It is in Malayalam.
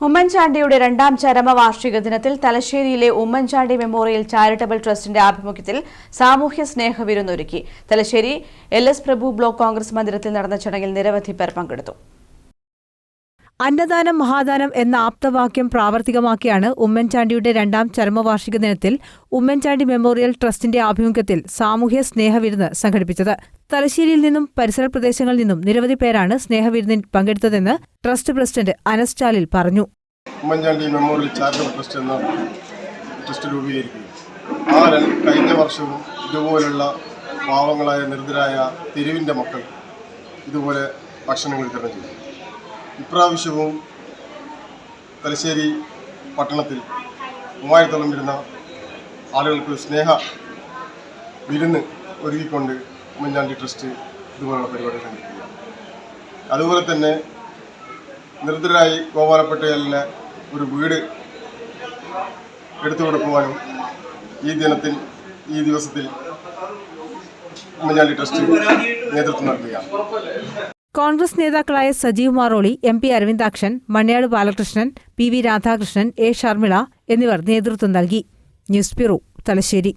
ഉമ്മൻചാണ്ടിയുടെ രണ്ടാം ചരമവാർഷിക ദിനത്തിൽ തലശ്ശേരിയിലെ ഉമ്മൻചാണ്ടി മെമ്മോറിയൽ ചാരിറ്റബിൾ ട്രസ്റ്റിന്റെ ആഭിമുഖ്യത്തിൽ സാമൂഹ്യ സ്നേഹ വിരുന്നൊരുക്കി. Thalassery L S Prabhu block Congress മന്ദിരത്തിൽ നടന്ന ചടങ്ങിൽ നിരവധി പേർ പങ്കെടുത്തു. അന്നദാനം മഹാദാനം എന്ന ആപ്തവാക്യം പ്രാവർത്തികമാക്കിയാണ് ഉമ്മൻചാണ്ടിയുടെ രണ്ടാം ചരമവാർഷിക ദിനത്തിൽ ഉമ്മൻചാണ്ടി മെമ്മോറിയൽ ട്രസ്റ്റിന്റെ ആഭിമുഖ്യത്തിൽ സാമൂഹ്യ സ്നേഹവിരുന്ന് സംഘടിപ്പിച്ചത്. തലശ്ശേരിയിൽ നിന്നും പരിസര പ്രദേശങ്ങളിൽ നിന്നും നിരവധി പേരാണ് സ്നേഹവിരുന്നിൽ പങ്കെടുത്തതെന്ന് ട്രസ്റ്റ് പ്രസിഡന്റ് അനസ് ചാലിൽ പറഞ്ഞു. ഉമ്മൻചാണ്ടി മെമ്മോറിയൽ ചാരിറ്റബിൾ ട്രസ്റ്റ് എന്ന ട്രസ്റ്റ് രൂപീകരിക്കുന്നു. ആ കഴിഞ്ഞ വർഷവും ഇതുപോലുള്ള പാവങ്ങളായ നിർദ്ധരായ തെരുവിന്റെ മക്കൾ ഇതുപോലെ ഭക്ഷണങ്ങൾ വിതരണം ചെയ്തു. ഇപ്രാവശ്യവും തലശ്ശേരി പട്ടണത്തിൽ മൂവായിരത്തോളം വരുന്ന ആളുകൾക്ക് സ്നേഹ വിരുന്ന് ഒരുക്കിക്കൊണ്ട് ഉമ്മൻചാണ്ടി ട്രസ്റ്റ് ഇതുപോലുള്ള പരിപാടി സംഘടിപ്പിക്കുക അതുപോലെ തന്നെ നിർദ്ധരായി ഗോപാലപ്പെട്ടലിന് ഒരു വീട് എടുത്തു കൊടുക്കുവാനും ഈ ദിനത്തിൽ ഈ ദിവസത്തിൽ ഉമ്മൻചാണ്ടി ട്രസ്റ്റ് നേതൃത്വം നൽകുകയാണ്. കോൺഗ്രസ് നേതാക്കളായ Sajeev Maroli M P Aravindakshan Mannayad Balakrishnan P V Radhakrishnan A. Sharmila എന്നിവർ നേതൃത്വം നൽകി. News bureau Thalassery.